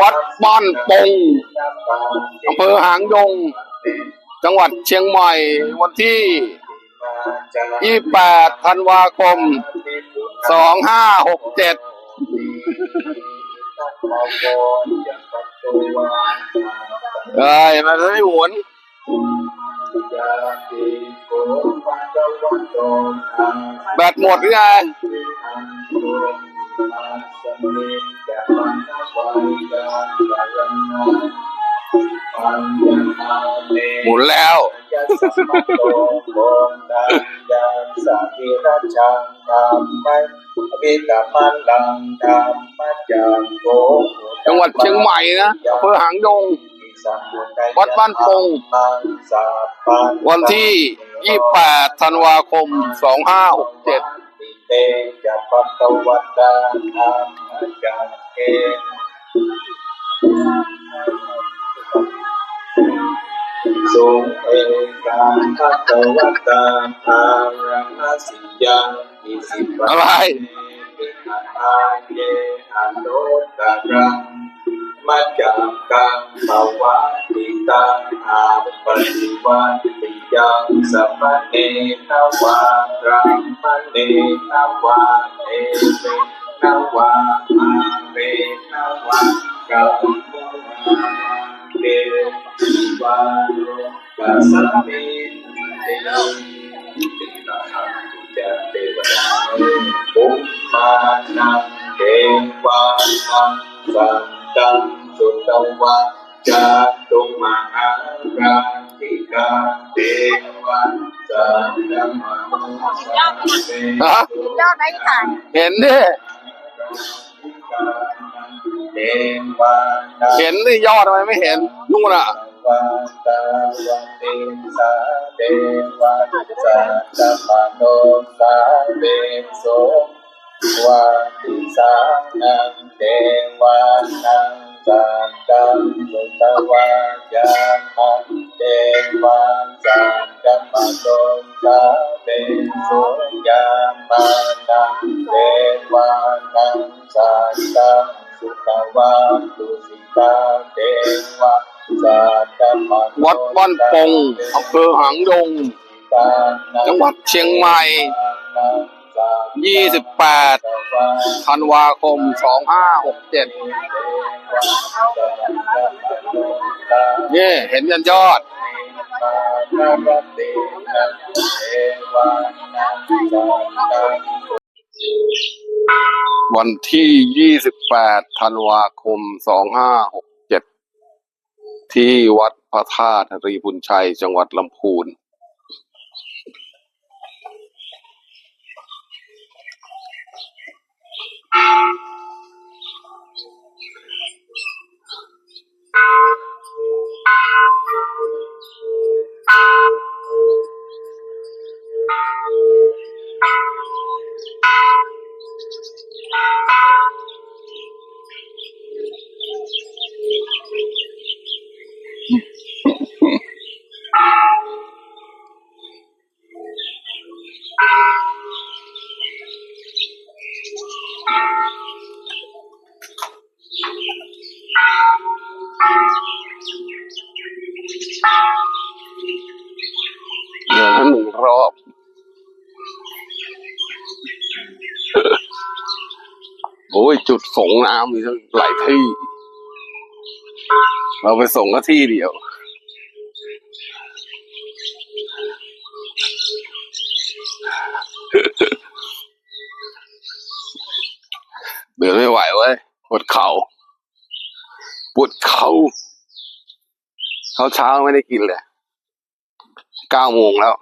วัดบ้านปงอำเภอหางดง จังหวัดเชียงใหม่ วันที่ 28 ธันวาคม 2567เอ้ยมันไม่หมุนแบตหมดหรือไง หมุนแล้วจังหวัดเชียงใหม่นะอำเภอหางดง วัดบ้านปง วันที่ 28 ธันวาคม 2567 เตจะปัตวัตตานาจักเกสุเอกาทัตวัตตาอารัสิยังอิสิปะอะไรมิอาเยอโนตารังมัจจังกังภาวะติตังอาปฏิวัน ยังสัมเนนวารัมมเนนวาเอเรนวาอาเรนวากัมมุเดวาโลกัสสมิเตติตาหังจะเทวดาปุมมานังเทวานังสันตังสุตวะจาตุมห ฮะยอดไหมค่ะเห็นดิ เห็นดิยอดทำไมไม่เห็น นู่นอะ วาตาวันเตสาเทวาสัตตมโนสาเวโสวาติสานังเทวานัง สัตตังสุตวายามังเทวาสัตตมโนสาเวโสยามานังเทวานังสัตตังสุตวาตุสิตาเทวาวัดบ้านปงอำเภอหางดง จังหวัดเชียงใหม่ 28ธันวาคม2567นี่เห็นยันยอด วันที่28ธันวาคม2567ที่วัดพระธาตุรีบุญชัยจังหวัดลำพูน โอ้ยจุดส่งน้ำมีทั้งหลายที่ เราไปส่งก็ที่เดียว เดินไม่ไหวเว้ยปวดเข่าปวดเข่าเช้าเช้าไม่ได้กินเลยเก้าโมงแล้ว